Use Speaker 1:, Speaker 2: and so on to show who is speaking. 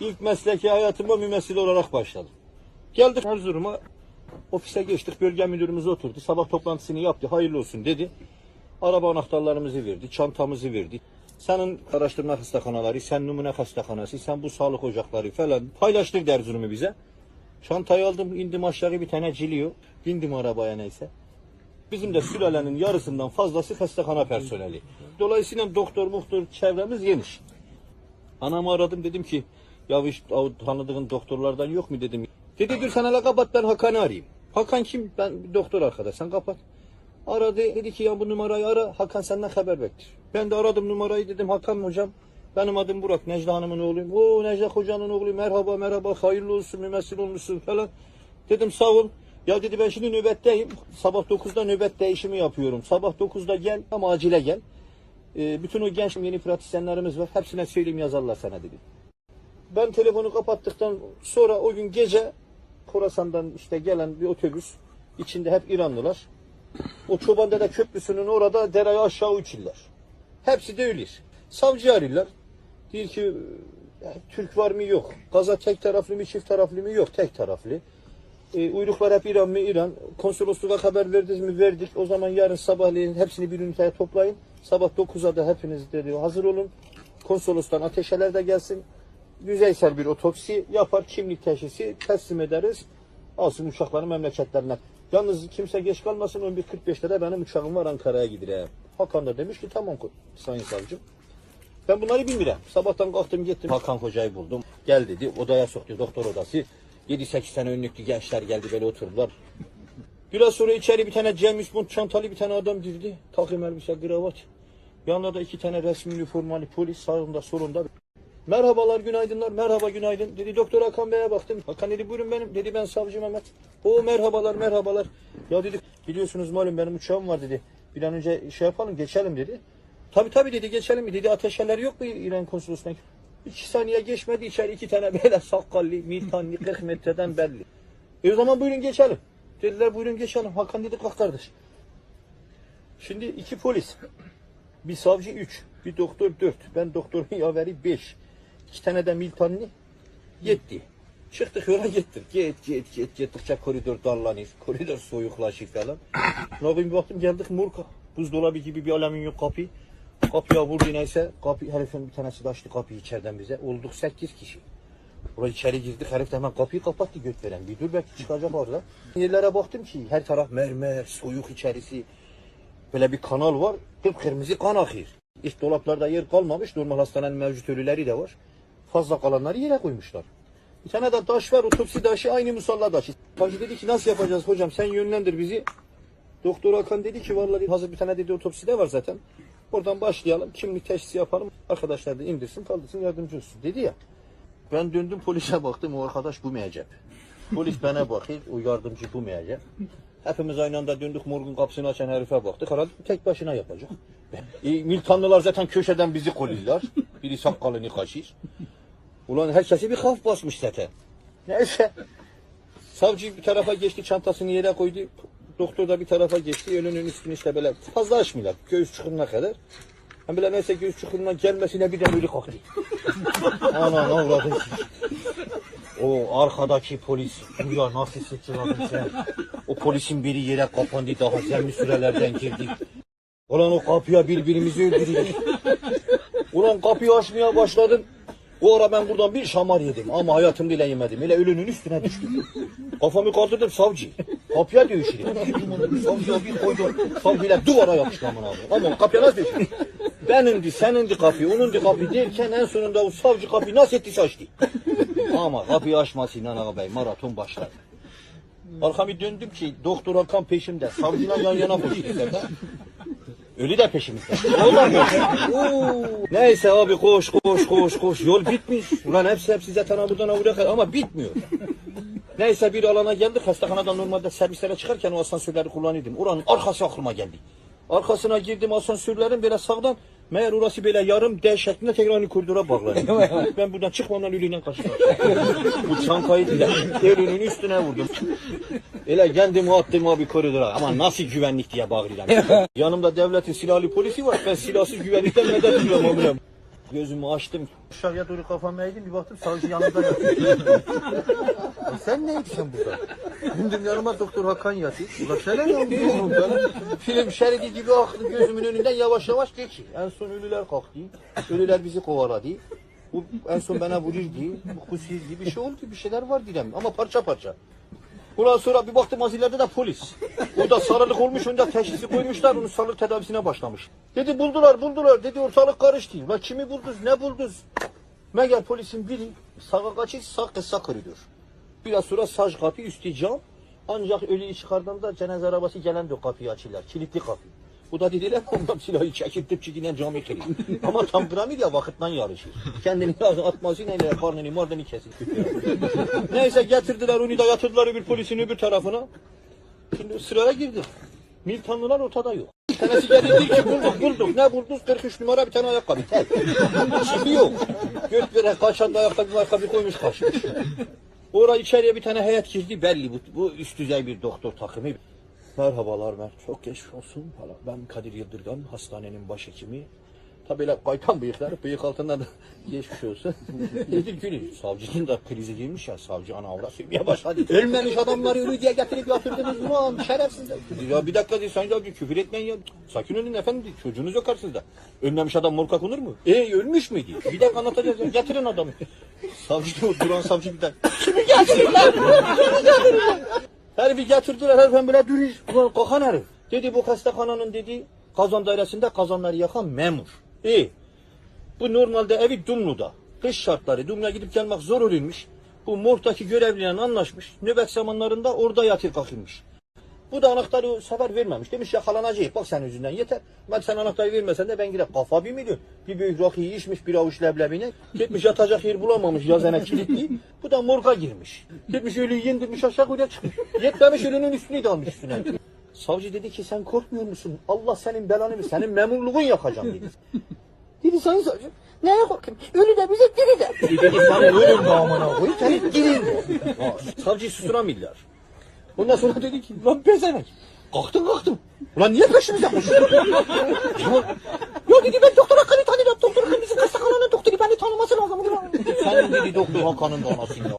Speaker 1: İlk mesleki hayatıma mümessil olarak başladım. Geldik Erzurum'a, ofise geçtik, bölge müdürümüz oturdu. Sabah toplantısını yaptı, hayırlı olsun dedi. Araba anahtarlarımızı verdi, çantamızı verdi. Senin araştırma hastaneleri, sen numune hastahanesi, sen bu sağlık ocakları falan paylaştırdı Erzurum'u bize. Çantayı aldım, indim aşağı bir tane ciliyor. Bindim arabaya neyse. Bizim de sülalenin yarısından fazlası hastahane personeli. Dolayısıyla doktor muhtur çevremiz geniş. Anamı aradım dedim ki ya o tanıdığın doktorlardan yok mu dedim. Dedi dur sen hele kapat ben Hakan'ı arayayım. Hakan kim? Ben bir doktor arkadaş sen kapat. Aradı dedi ki ya bu numarayı ara Hakan senden haber bekler. Ben de aradım numarayı dedim Hakan hocam benim adım Burak Necla Hanım'ın oğluyum. O Necla hocanın oğlu merhaba merhaba hayırlı olsun mümessil olmuşsun falan. Dedim sağ ol. Ya dedi ben şimdi nöbetteyim. Sabah 9'da nöbet değişimi yapıyorum. Sabah 9'da gel ama acile gel. Ee, bütün o genç yeni pratisyenlerimiz var. Hepsine söyleyeyim yazarlar sana dedi. Ben telefonu kapattıktan sonra o gün gece Khorasan'dan işte gelen bir otobüs içinde hep İranlılar. O Çobandere Köprüsü'nün orada dereye aşağı uçurlar. Hepsi de ölür. Savcı arıyorlar. Diyor ki "Ya, Türk var mı yok. Gaza tek taraflı mı çift taraflı mı yok tek taraflı. E, uyruklar hep İran mı İran. Konsolosluğa haber verdiniz mi verdik. O zaman yarın sabahleyin hepsini bir üniteye toplayın. Sabah 9'a da hepiniz dedi hazır olun. Konsolostan ateşeler de gelsin. Yüzeysel bir otopsi yapar. Kimlik teşhisi teslim ederiz. Alsın uçakları memleketlerine. Yalnız kimse geç kalmasın 11.45'te de benim uçağım var Ankara'ya gidiyor. Hakan da demiş ki tamam sayın savcım. Ben bunları bilmiyorum. Sabahtan kalktım gittim. Hakan Hoca'yı buldum. Gel dedi. Odaya soktu. Doktor odası. 7-8 tane önlüklü gençler geldi böyle oturdular. Biraz sonra içeri bir tane James Bond çantalı bir tane adam girdi. Takım elbise, kravat. Yanında da iki tane resmi üniformalı polis sağında solunda. Merhabalar, günaydınlar, merhaba, günaydın. Dedi doktor Hakan Bey'e baktım. Hakan dedi buyurun benim. Dedi ben savcı Mehmet. O merhabalar, merhabalar. Ya dedi biliyorsunuz malum benim uçağım var dedi. Bir an önce şey yapalım geçelim dedi. Tabii tabii dedi geçelim mi dedi ateşeler yok mu İran konsolosluğuna? İki saniye geçmedi içeri iki tane böyle sakallı, miltanlı, 40 metreden belli. E o zaman buyurun geçelim. Dediler buyurun geçelim. Hakan dedi kalk kardeş. Şimdi iki polis. Bir savcı üç. Bir doktor dört. Ben doktorun yaveri beş. İki tane de miltanlı. Yetti. Çıktık yola gittik. Git git git gittikçe koridor darlanır. Koridor soyuklaşır falan. Yapayım bir baktım geldik Murka. Buzdolabı gibi bir alüminyum kapı. Kapıya vurdu neyse. Kapı, herifin bir tanesi açtı kapıyı içeriden bize. Olduk sekiz kişi. Oraya içeri girdik. Herif de hemen kapıyı kapattı göt veren. Bir dur belki çıkacak orada. Yerlere baktım ki her taraf mermer, soyuk içerisi. Böyle bir kanal var. Kıpkırmızı kan akıyor. İç dolaplarda yer kalmamış. Normal hastanenin mevcut ölüleri de var. Fazla kalanları yere koymuşlar. Bir tane de taş var. Otopsi taşı aynı musalla taşı. Hacı dedi ki nasıl yapacağız hocam sen yönlendir bizi. Doktor Hakan dedi ki vallahi hazır bir tane dedi otopsi de var zaten. Oradan başlayalım. Kimlik teşhisi yapalım. Arkadaşlar da indirsin kaldırsın yardımcı olsun dedi ya. Ben döndüm polise baktım o arkadaş bu meyecek. Polis bana bakıyor o yardımcı bu meyecek. Hepimiz aynı anda döndük morgun kapısını açan herife baktık. Herhalde tek başına yapacak. E, Miltanlılar zaten köşeden bizi kolluyorlar. Biri sakalını kaşır. Ulan herkesi bir haf basmış zaten. Neyse. Savcı bir tarafa geçti çantasını yere koydu. Doktor da bir tarafa geçti. Önünün üstünü işte böyle fazla açmıyorlar. Göğüs çukuruna kadar. Hem böyle neyse göğüs çukuruna gelmesine bir de böyle kalktı. Ana ne uğradın? O arkadaki polis. Ya nasıl sıçradın sen? O polisin biri yere kapandı daha zemli sürelerden girdik. Ulan o kapıya birbirimizi öldürüyoruz. Ulan kapıyı açmaya başladın. O ara ben buradan bir şamar yedim ama hayatımda ile yemedim. Öyle ölünün üstüne düştüm. Kafamı kaldırdım savcı. Kapıya dövüşürüm. Savcıya bir koydum. Savcıyla duvara yapıştım amına abi. Ama kapıya nasıl dövüşürüm? Benimdi, senindi kapı, onundu kapı derken en sonunda o savcı kapıyı nasıl ettiyse açtı. Ama kapıyı açması İnan Ağa Bey maraton başladı. Arkamı döndüm ki doktor Hakan peşimde. Savcıyla yan yana koşuyorlar. Ölü de peşimizde. Neyse abi koş koş koş koş. Yol bitmiş. Ulan hepsi hepsi zaten buradan buraya kadar ama bitmiyor. Neyse bir alana geldik. Hastahanadan normalde servislere çıkarken o asansörleri kullanıyordum. Oranın arkası aklıma geldi. Arkasına girdim asansörlerin böyle sağdan. Meğer orası böyle yarım D şeklinde tekrar koridora bağlanıyor. ben buradan çıkmadan ölüyle karşılaştım. Bu çantayı bile ölünün üstüne vurdum. Öyle kendimi attım abi koridora. Ama nasıl güvenlik diye bağırıyorum. Yanımda devletin silahlı polisi var. Ben silahsız güvenlikten medet amirim. Gözümü açtım. Aşağıya doğru kafamı eğdim bir baktım savcı yanında yatıyor. E sen ne yapıyorsun burada? Gündüm yanıma doktor Hakan yatıyor. Ulan sen ne yapıyorsun ben? Film şeridi gibi aktı gözümün önünden yavaş yavaş geçiyor. En son ölüler kalktı. Ölüler bizi kovaladı. Bu en son bana vururdu. Bu kusirdi. Bir şey oldu. Bir şeyler var direm. Ama parça parça. Ondan sonra bir baktım az ileride de polis. O da sarılık olmuş, onda teşhisi koymuşlar, onun sarılık tedavisine başlamış. Dedi buldular, buldular, dedi ortalık karıştı. La kimi buldunuz, ne buldunuz? Meğer polisin biri sağa kaçış, sağ kısa koridor. Biraz sonra saç kapı, üstü cam. Ancak ölüyü çıkardığında cenaze arabası gelen de kapıyı açırlar, kilitli kapı. Bu da dediler ondan silahı çekip tıpçıkinen camı kırıyor. Ama tam piramid ya vakitten yarışır. Kendini lazım atmasıyla ile karnını mardını kesip Neyse getirdiler onu da yatırdılar öbür polisin öbür tarafına. Şimdi sıraya girdi. Miltanlılar ortada yok. Bir tanesi geldi dedi ki bulduk bulduk. Ne buldunuz? 43 numara bir tane ayakkabı. Tel. Şimdi yok. Göt veren kaçan da ayakkabı ayakkabı koymuş kaçmış. Oraya içeriye bir tane heyet girdi belli bu, bu üst düzey bir doktor takımı. Merhabalar Mert. Çok geçmiş olsun. Ben Kadir Yıldırgan, hastanenin başhekimi. Tabii öyle kaytan bıyıklar, bıyık altından da geçmiş olsun. Nedir günü? Savcının da krizi girmiş ya, savcı ana avra sövmeye başladı. Ölmemiş adamları ölü diye getirip yatırdınız ulan şerefsizler. Dedi, Ya bir dakika dedi, Sayın Savcı küfür etmeyin ya. Sakin olun efendim çocuğunuz yok karşınızda. Ölmemiş adam morka konur mu? E ölmüş müydü? Bir dakika anlatacağız ya, getirin adamı. Savcı o duran savcı bir dakika. Kimi getirin lan? Kimi getirin lan? Herifi getirdiler herif böyle duruyor. Ulan kokan herif. Dedi bu hastanenin dedi kazan dairesinde kazanları yakan memur. İyi. Bu normalde evi Dumlu'da. Kış şartları Dumlu'ya gidip gelmek zor olurmuş. Bu morgdaki görevliyle anlaşmış. Nöbet zamanlarında orada yatır kalkılmış. Bu da anahtarı sefer vermemiş. Demiş yakalanacak. Bak sen yüzünden yeter. Ben sen anahtarı vermesen de ben gider. Kafa bir milyon. Bir büyük rakıyı içmiş bir avuç leblebine. Gitmiş yatacak yer bulamamış yazana kilitli. Bu da morga girmiş. Gitmiş ölüyü indirmiş aşağı kuyuya çıkmış. Yetmemiş ölünün üstünü de almış üstüne. Savcı dedi ki sen korkmuyor musun? Allah senin belanı mı? Senin memurluğun yakacağım dedi. Dedi sayın savcı. Neye korkayım? Ölü de bize diri de. Dedi sen ölüm de amına koyayım. Senin dirin de. Savcıyı susturamadılar. Ondan sonra dedi ki lan pezevenk. Kalktım kalktım. Ulan niye peşimize koşuyorsun? ya, ya dedi ben doktor Hakan'ı tanıyorum. Doktor Hakan bizim hastanenin doktoru beni tanıması lazım. Senin dedi doktor Hakan'ın da anasını ya.